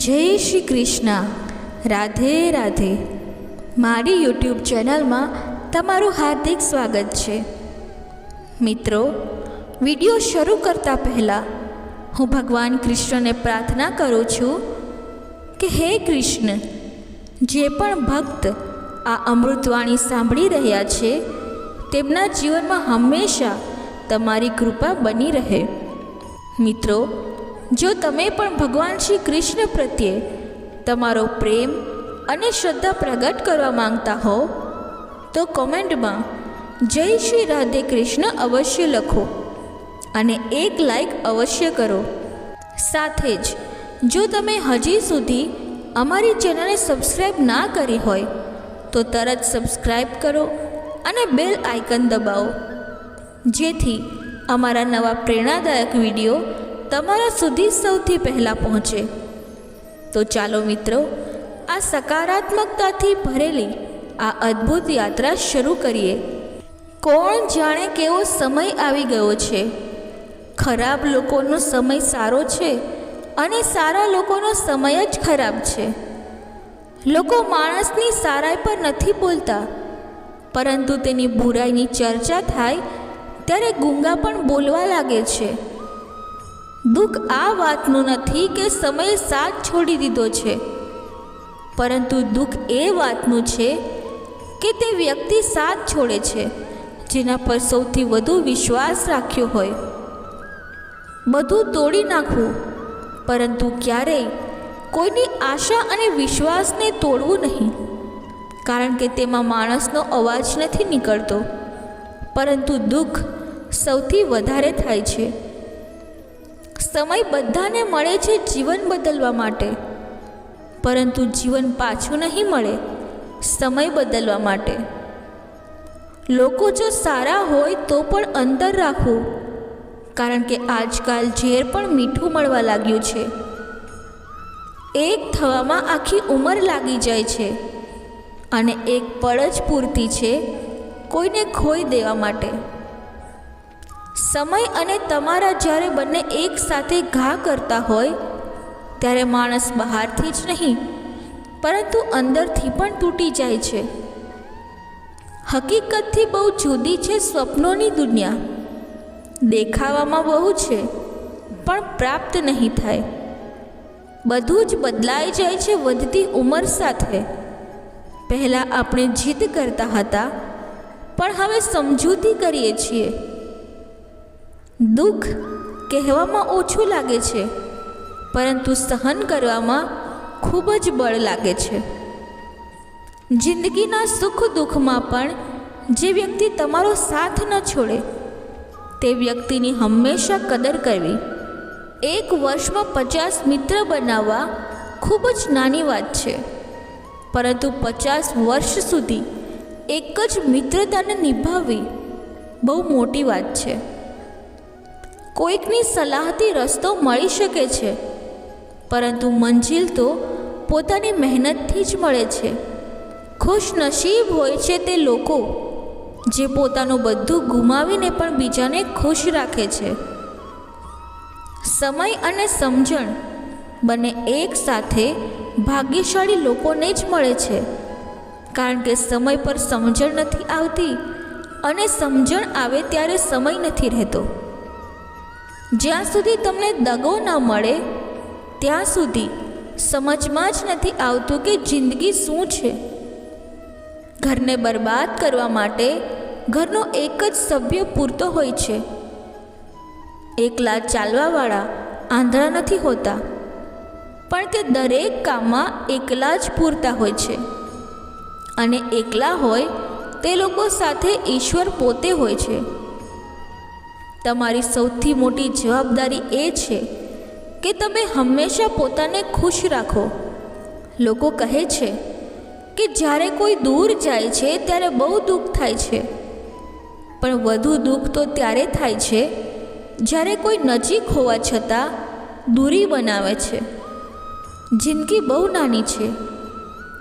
જય શ્રી કૃષ્ણ. રાધે રાધે. મારી યુટ્યુબ ચેનલમાં તમારું હાર્દિક સ્વાગત છે. મિત્રો, વીડિયો શરૂ કરતા પહેલાં, હું ભગવાન કૃષ્ણને પ્રાર્થના કરું છું કે હે કૃષ્ણ, જે પણ ભક્ત આ અમૃતવાણી સાંભળી રહ્યા છે, તેમના જીવનમાં હંમેશા તમારી કૃપા બની રહે. મિત્રો જો તમે પણ ભગવાન શ્રી કૃષ્ણ પ્રત્યે તમારો પ્રેમ અને શ્રદ્ધા પ્રગટ કરવા માંગતા હો, તો કોમેન્ટમાં જય શ્રી રાધે કૃષ્ણ અવશ્ય લખો અને એક લાઈક અવશ્ય કરો. સાથે જ, જો તમે હજી સુધી અમારી ચેનલને સબસ્ક્રાઈબ ના કરી હોય, તો તરત સબસ્ક્રાઈબ કરો અને બેલ આઇકન દબાવો. જેથી અમારા નવા પ્રેરણાદાયક વીડિયો તમારા સુધી સૌથી પહેલાં પહોંચે. તો ચાલો મિત્રો, આ સકારાત્મકતાથી ભરેલી આ અદ્ભુત યાત્રા શરૂ કરીએ. કોણ જાણે કેવો સમય આવી ગયો છે? ખરાબ લોકોનો સમય સારો છે અને સારા લોકોનો સમય જ ખરાબ છે. લોકો માણસની સારાઈ પર નથી બોલતા. પરંતુ તેની બુરાઈની ચર્ચા થાય ત્યારે ગુંગા પણ બોલવા લાગે છે. દુઃખ આ વાતનું નથી કે સમયે સાથ છોડી દીધો છે. પરંતુ દુઃખ એ વાતનું છે કે તે વ્યક્તિ સાથ છોડે છે, જેના પર સૌથી વધુ વિશ્વાસ રાખ્યો હોય. બધું તોડી નાખવું, પરંતુ ક્યારેય કોઈની આશા અને વિશ્વાસને તોડવું નહીં, કારણ કે તેમાં માણસનો અવાજ નથી નીકળતો. પરંતુ દુઃખ સૌથી વધારે થાય છે. સમય બધાને મળે છે જીવન બદલવા માટે. પરંતુ જીવન પાછું નહીં મળે, સમય બદલવા માટે. લોકો જો સારા હોય તો પણ અંતર રાખવું, કારણ કે આજકાલ ઝેર પણ મીઠું મળવા લાગ્યું છે. એક થવામાં આખી ઉંમર લાગી જાય છે, અને એક પળ જ પૂરતી છે કોઈને ખોઈ દેવા માટે. સમય અને તમારા જ્યારે બંને એકસાથે ઘા કરતા હોય, ત્યારે માણસ બહારથી જ નહીં, પરંતુ અંદરથી પણ તૂટી જાય છે. હકીકતથી બહુ જુદી છે સ્વપ્નોની દુનિયા. દેખાવામાં બહુ છે, પણ પ્રાપ્ત નહીં થાય. બધું જ બદલાઈ જાય છે વધતી ઉંમર સાથે. પહેલાં આપણે જીદ કરતા હતા, પણ હવે સમજૂતી કરીએ છીએ. દુઃખ કહેવામાં ઓછું લાગે છે, પરંતુ સહન કરવામાં ખૂબ જ બળ લાગે છે. જિંદગીના સુખ દુઃખમાં પણ જે વ્યક્તિ તમારો સાથ ન છોડે, તે વ્યક્તિની હંમેશા કદર કરવી. એક વર્ષમાં પચાસ મિત્ર બનાવવા ખૂબ જ નાની વાત છે, પરંતુ પચાસ વર્ષ સુધી એક જ મિત્રતાને નિભાવવી બહુ મોટી વાત છે. કોઈકની સલાહથી રસ્તો મળી શકે છે. પરંતુ મંજિલ તો પોતાની મહેનતથી જ મળે છે. ખુશનસીબ હોય છે તે લોકો, જે પોતાનું બધું ગુમાવીને પણ બીજાને ખુશ રાખે છે. સમય અને સમજણ બંને એક સાથે ભાગ્યશાળી લોકોને જ મળે છે. કારણ કે સમય પર સમજણ નથી આવતી અને સમજણ આવે ત્યારે સમય નથી રહેતો. જ્યાં સુધી તમને દગો ન મળે, ત્યાં સુધી સમજમાં જ નથી આવતું કે જિંદગી શું છે. ઘરને બરબાદ કરવા માટે ઘરનો એક જ સભ્ય પૂરતો હોય છે. એકલા ચાલવાવાળા આંધળા નથી હોતા, પણ તે દરેક કામમાં એકલા જ પૂરતા હોય છે. અને એકલા હોય તે લોકો સાથે ઈશ્વર પોતે હોય છે. તમારી સૌથી મોટી જવાબદારી એ છે કે તમે હંમેશા પોતાને ખુશ રાખો. લોકો કહે છે કે જ્યારે કોઈ દૂર જાય છે ત્યારે બહુ દુઃખ થાય છે. પણ વધુ દુઃખ તો ત્યારે થાય છે જ્યારે કોઈ નજીક હોવા છતાં દૂરી બનાવે છે. જિંદગી બહુ નાની છે.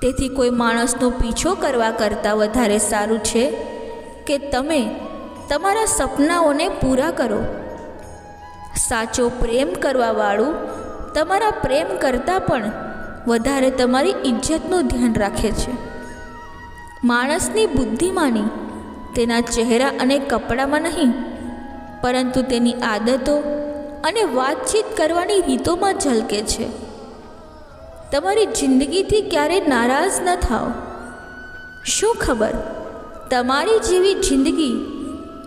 તેથી કોઈ માણસનો પીછો કરવા કરતાં વધારે સારું છે કે તમે તમારા સપનાઓને પૂરા કરો. સાચો પ્રેમ કરવાવાળું તમારા પ્રેમ કરતાં પણ વધારે તમારી ઇજ્જતનું ધ્યાન રાખે છે. માણસની બુદ્ધિમાની તેના ચહેરા અને કપડામાં નહીં, પરંતુ તેની આદતો અને વાતચીત કરવાની રીતોમાં ઝલકે છે. તમારી જિંદગીથી ક્યારે નારાજ ન થાઓ. શું ખબર? તમારી જેવી જિંદગી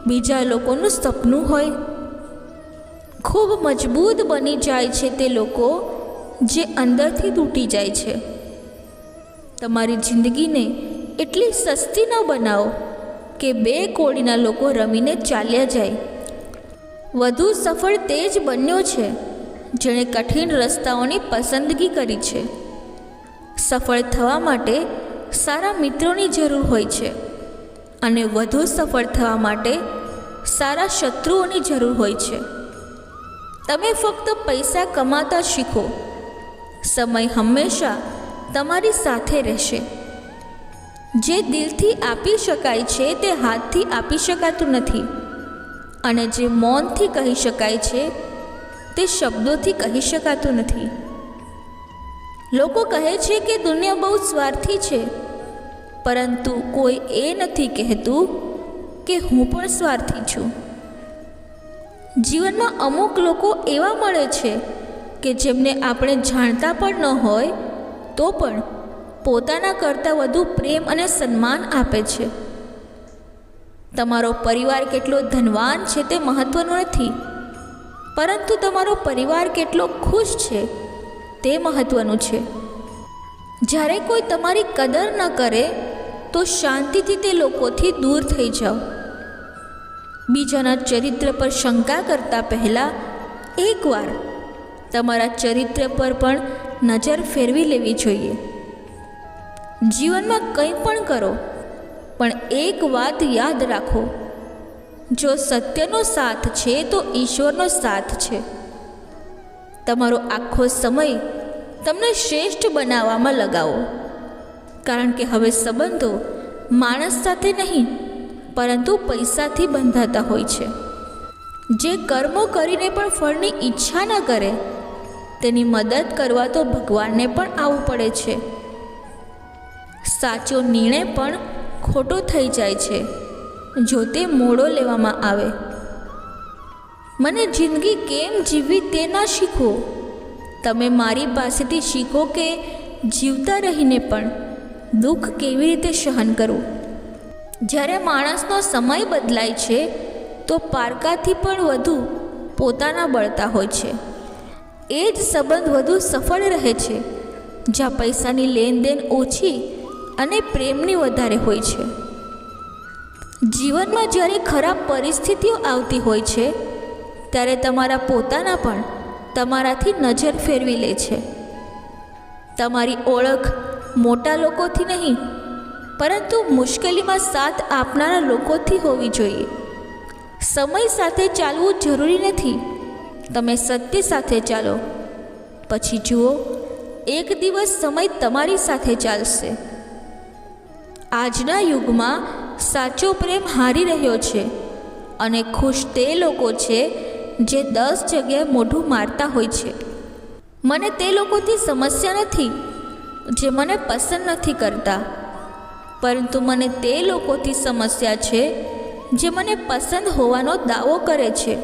બીજા લોકોનું સપનું હોય. ખૂબ મજબૂત બની જાય છે તે લોકો જે અંદરથી તૂટી જાય છે. તમારી જિંદગીને એટલી સસ્તી ન બનાવો કે બે કોળીના લોકો રમીને ચાલ્યા જાય. વધુ સફળ તે જ બન્યો છે જેણે કઠિન રસ્તાઓની પસંદગી કરી છે. સફળ થવા માટે સારા મિત્રોની જરૂર હોય છે. અને વધુ સફળ થવા માટે સારા શત્રુઓની જરૂર હોય છે. તમે ફક્ત પૈસા કમાતા શીખો. સમય હંમેશા તમારી સાથે રહેશે. જે દિલથી આપી શકાય છે તે હાથથી આપી શકાતું નથી. અને જે મૌનથી કહી શકાય છે તે શબ્દોથી કહી શકાતું નથી. લોકો કહે છે કે દુનિયા બહુ સ્વાર્થી છે. પરંતુ કોઈ એ નથી કહેતું કે હું પણ સ્વાર્થી છું. જીવનમાં અમુક લોકો એવા મળે છે કે જેમને આપણે જાણતા પણ ન હોય, તો પણ પોતાના કરતાં વધુ પ્રેમ અને સન્માન આપે છે. તમારો પરિવાર કેટલો ધનવાન છે તે મહત્ત્વનું નથી. પરંતુ તમારો પરિવાર કેટલો ખુશ છે તે મહત્ત્વનું છે. જ્યારે કોઈ તમારી કદર ન કરે તો શાંતિથી તે લોકોથી દૂર થઈ જાઓ. બીજાના ચરિત્ર પર શંકા કરતાં પહેલાં એકવાર તમારા ચરિત્ર પર પણ નજર ફેરવી લેવી જોઈએ. જીવનમાં કંઈ પણ કરો, પણ એક વાત યાદ રાખો. જો સત્યનો સાથ છે તો ઈશ્વરનો સાથ છે. તમારો આખો સમય તમને શ્રેષ્ઠ બનાવવામાં લગાવો. કારણ કે હવે સંબંધો માણસ સાથે નહીં, પરંતુ પૈસાથી બંધાતા હોય છે. જે કર્મો કરીને પણ ફળની ઈચ્છા ન કરે, તેની મદદ કરવા તો ભગવાનને પણ આવવું પડે છે. સાચો નિર્ણય પણ ખોટો થઈ જાય છે, જો તે મોડો લેવામાં આવે. મને જિંદગી કેમ જીવવી તે ના શીખો તમે મારી પાસેથી શીખો કે જીવતા રહીને પણ. દુઃખ કેવી રીતે સહન કરવું? જ્યારે માણસનો સમય બદલાય છે, તો પારકાથી પણ વધુ પોતાના બળતા હોય છે. એ જ સંબંધ વધુ સફળ રહે છે, જ્યાં પૈસાની લેનદેન ઓછી અને પ્રેમની વધારે હોય છે. જીવનમાં જ્યારે ખરાબ પરિસ્થિતિઓ આવતી હોય છે, ત્યારે તમારા પોતાના પણ તમારાથી નજર ફેરવી લે છે. તમારી ઓળખ મોટા લોકોથી નહીં, પરંતુ મુશ્કેલીમાં સાથ આપનારા લોકોથી હોવી જોઈએ. સમય સાથે ચાલવું જરૂરી નથી. તમે સત્ય સાથે ચાલો. પછી જુઓ, એક દિવસ સમય તમારી સાથે ચાલશે. આજના યુગમાં સાચો પ્રેમ હારી રહ્યો છે અને ખુશ તે લોકો છે જે દસ જગ્યાએ મોઢું મારતા હોય છે. મને તે લોકોથી સમસ્યા નથી. જે મને પસંદ નથી કરતા. પરંતુ મને તે લોકોથી સમસ્યા છે, જે મને પસંદ હોવાનો દાવો કરે છે.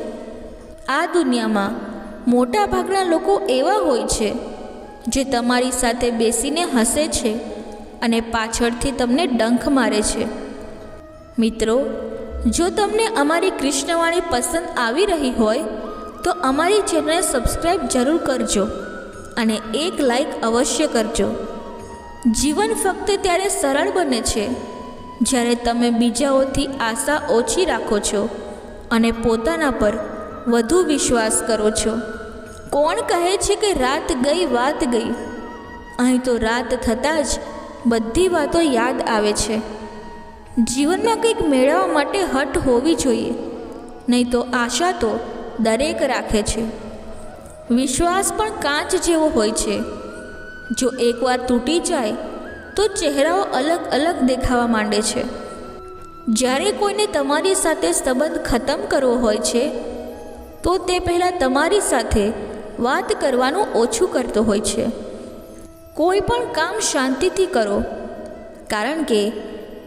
આ દુનિયામાં મોટાભાગના લોકો એવા હોય છે, જે તમારી સાથે બેસીને હસે છે અને પાછળથી તમને ડંખ મારે છે. મિત્રો, જો તમને અમારી કૃષ્ણવાણી પસંદ આવી રહી હોય, તો અમારી ચેનલ સબસ્ક્રાઈબ જરૂર કરજો. અને એક લાઈક અવશ્ય કરજો. જીવન ફક્ત ત્યારે સરળ બને છે, જ્યારે તમે બીજાઓથી આશા ઓછી રાખો છો અને પોતાના પર વધુ વિશ્વાસ કરો છો. કોણ કહે છે કે રાત ગઈ વાત ગઈ? અહીં તો રાત થતાં જ બધી વાતો યાદ આવે છે. જીવનમાં કંઈક મેળવવા માટે હટ હોવી જોઈએ, નહીં તો આશા તો દરેક રાખે છે. વિશ્વાસ પણ કાચ જેવો હોય છે. જો એકવાર તૂટી જાય, તો ચહેરાઓ અલગ અલગ દેખાવા માંડે છે. જ્યારે કોઈને તમારી સાથે સંબંધ ખતમ કરવો હોય છે, તો તે પહેલાં તમારી સાથે વાત કરવાનું ઓછું કરતો હોય છે. કોઈ પણ કામ શાંતિથી કરો, કારણ કે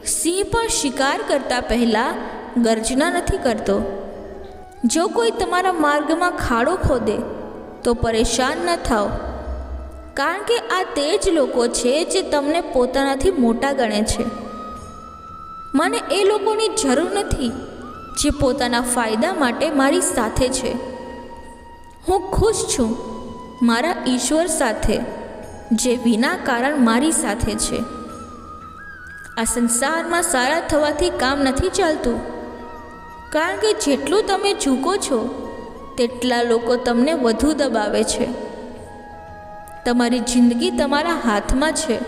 સિંહ પણ શિકાર કરતા પહેલાં ગર્જના નથી કરતો. જો કોઈ તમારા માર્ગમાં ખાડો ખોદે તો પરેશાન ન થાઓ. કારણ કે આ તે જ લોકો છે જે તમને પોતાનાથી મોટા ગણે છે. મને એ લોકોની જરૂર નથી, જે પોતાના ફાયદા માટે મારી સાથે છે. હું ખુશ છું મારા ઈશ્વર સાથે, જે વિના કારણ મારી સાથે છે. આ સંસારમાં સારા થવાથી કામ નથી ચાલતું. કારણ કે જેટલું તમે ઝૂકો છો તેટલા લોકો તમને વધુ દબાવે છે. તમારી જિંદગી તમારા હાથમાં છે.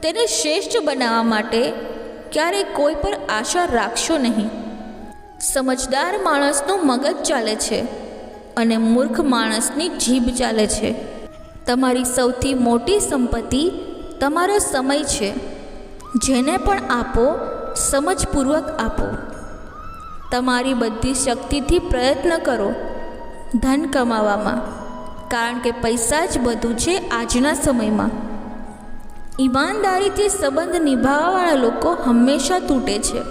તેને શ્રેષ્ઠ બનાવવા માટે ક્યારેય કોઈ પર આશા રાખશો નહીં. સમજદાર માણસનું મગજ ચાલે છે અને મૂર્ખ માણસની જીભ ચાલે છે. તમારી સૌથી મોટી સંપત્તિ તમારો સમય છે. જેને પણ આપો, સમજપૂર્વક આપો. તમારી બધી શક્તિથી પ્રયત્ન કરો. ધન કમાવામાં, કારણ કે પૈસા જ બધું છે આજના સમયમાં. ઈમાનદારીથી સંબંધ નિભાવવાવાળા લોકો હંમેશા તૂટે છે.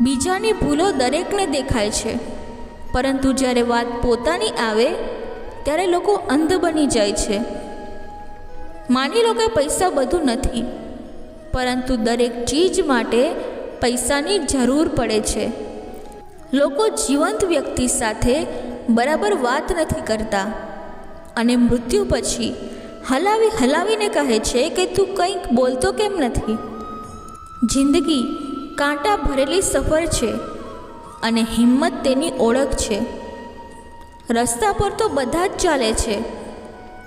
બીજાની ભૂલો દરેકને દેખાય છે. પરંતુ જ્યારે વાત પોતાની આવે, ત્યારે લોકો અંધ બની જાય છે. માની લો કે પૈસા બધું નથી, પરંતુ દરેક ચીજ માટે પૈસાની જરૂર પડે છે. લોકો જીવંત વ્યક્તિ સાથે બરાબર વાત નથી કરતા. અને મૃત્યુ પછી હલાવી હલાવીને કહે છે કે તું કંઈક બોલતો કેમ નથી? જિંદગી કાંટા ભરેલી સફર છે અને હિંમત તેની ઓળખ છે. રસ્તા પર તો બધા જ ચાલે છે,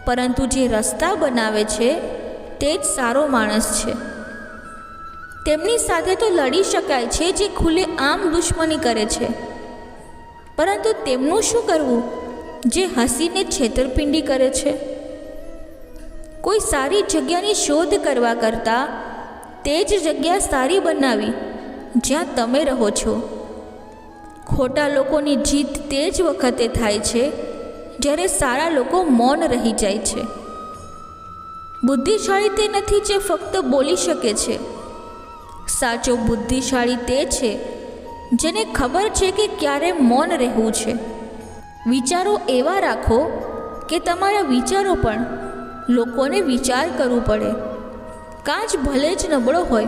પરંતુ જે રસ્તા બનાવે છે તે જ સારો માણસ છે. તેમની સાથે તો લડી શકાય છે જે ખુલ્લે આમ દુશ્મની કરે છે. પરંતુ તેમનું શું કરવું? જે હસીને છેતરપિંડી કરે છે? કોઈ સારી જગ્યાની શોધ કરવા કરતાં તે જ જગ્યા સારી બનાવી, જ્યાં તમે રહો છો. ખોટા લોકોની જીત તે જ વખતે થાય છે, જ્યારે સારા લોકો મૌન રહી જાય છે. બુદ્ધિશાળી તે નથી જે ફક્ત બોલી શકે છે. સાચો બુદ્ધિશાળી તે છે જેને ખબર છે કે ક્યારે મૌન રહેવું છે. વિચારો એવા રાખો કે તમારા વિચારો પણ લોકોને વિચાર કરવું પડે. કાચ ભલે જ નબળો હોય,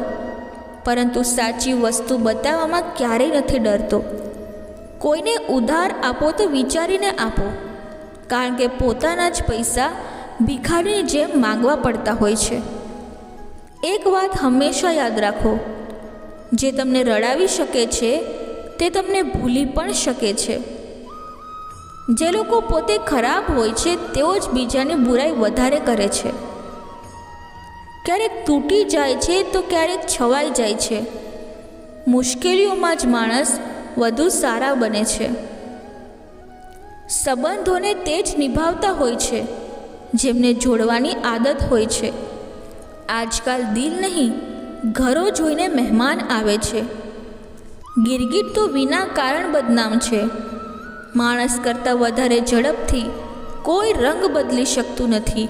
પરંતુ સાચી વસ્તુ બતાવવામાં ક્યારેય નથી ડરતો. કોઈને ઉધાર આપો તો વિચારીને આપો, કારણ કે પોતાના જ પૈસા ભિખારીની જેમ માંગવા પડતા હોય છે. એક વાત હંમેશા યાદ રાખો જે તમને રડાવી શકે છે, તે તમને ભૂલી પણ શકે છે. જે લોકો પોતે ખરાબ હોય છે, તેઓ જ બીજાની બુરાઈ વધારે કરે છે. ક્યારેક તૂટી જાય છે, તો ક્યારેક છવાઈ જાય છે. મુશ્કેલીઓમાં જ માણસ વધુ સારા બને છે. સંબંધોને તે જ નિભાવતા હોય છે, જેમને જોડવાની આદત હોય છે. આજકાલ દિલ નહીં ઘરો જોઈને મહેમાન આવે છે. ગિરગીટ તો વિના કારણ બદનામ છે. માણસ કરતાં વધારે ઝડપથી કોઈ રંગ બદલી શકતું નથી.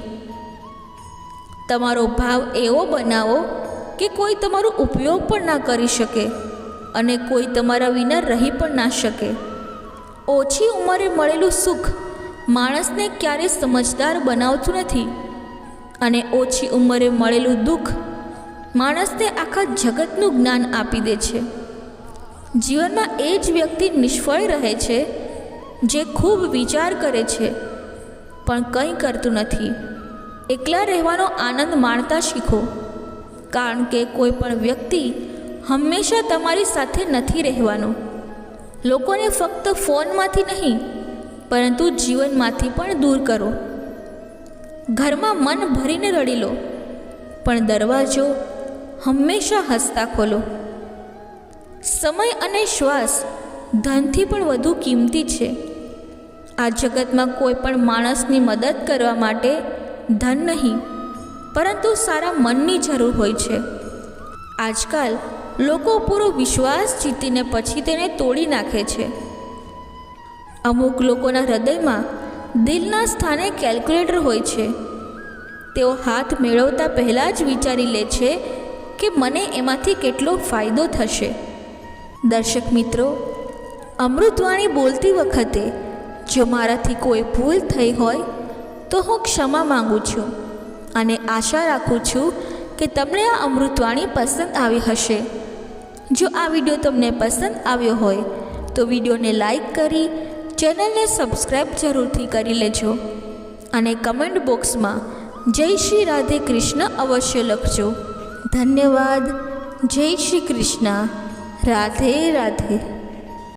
તમારો ભાવ એવો બનાવો કે કોઈ તમારો ઉપયોગ પણ ના કરી શકે અને કોઈ તમારા વિના રહી પણ ના શકે. ઓછી ઉંમરે મળેલું સુખ માણસને ક્યારેય સમજદાર બનાવતું નથી અને ઓછી ઉંમરે મળેલું દુઃખ માણસને આખા જગતનું જ્ઞાન આપી દે છે. જીવનમાં એ જ વ્યક્તિ નિષ્ફળ રહે છે, જે ખૂબ વિચાર કરે છે, પણ કંઈ કરતું નથી. એકલા રહેવાનો આનંદ માણતા શીખો, કારણ કે કોઈ પણ વ્યક્તિ હંમેશા તમારી સાથે નથી રહેવાનું. લોકોને ફક્ત ફોનમાંથી નહીં, પરંતુ જીવનમાંથી પણ દૂર કરો. ઘરમાં મન ભરીને રડી લો, પણ દરવાજો હંમેશા હસતા ખોલો. સમય અને શ્વાસ ધનથી પણ વધુ કિંમતી છે. આ જગતમાં કોઈ પણ માણસની મદદ કરવા માટે ધન નહીં, પરંતુ સારા મનની જરૂર હોય છે. આજકાલ લોકો પૂરો વિશ્વાસ જીતીને પછી તેને તોડી નાખે છે. અમુક લોકોના હૃદયમાં દિલના સ્થાને કેલ્ક્યુલેટર હોય છે. તેઓ હાથ મેળવતા પહેલાં જ વિચારી લે છે કે મને એમાંથી કેટલો ફાયદો થશે? દર્શક મિત્રો, અમૃતવાણી બોલતી વખતે જો મારાથી કોઈ ભૂલ થઈ હોય, તો હું ક્ષમા માંગુ છું અને આશા રાખું છું કે તમને આ અમૃતવાણી પસંદ આવી હશે. જો આ વીડિયો તમને પસંદ આવ્યો હોય, તો વિડીયોને લાઈક કરી, ચેનલને સબસ્ક્રાઈબ જરૂરથી કરી લેજો અને કમેન્ટ બોક્સમાં જય શ્રી રાધે કૃષ્ણ અવશ્ય લખજો. ધન્યવાદ. જય શ્રી કૃષ્ણ. રાધે રાધે.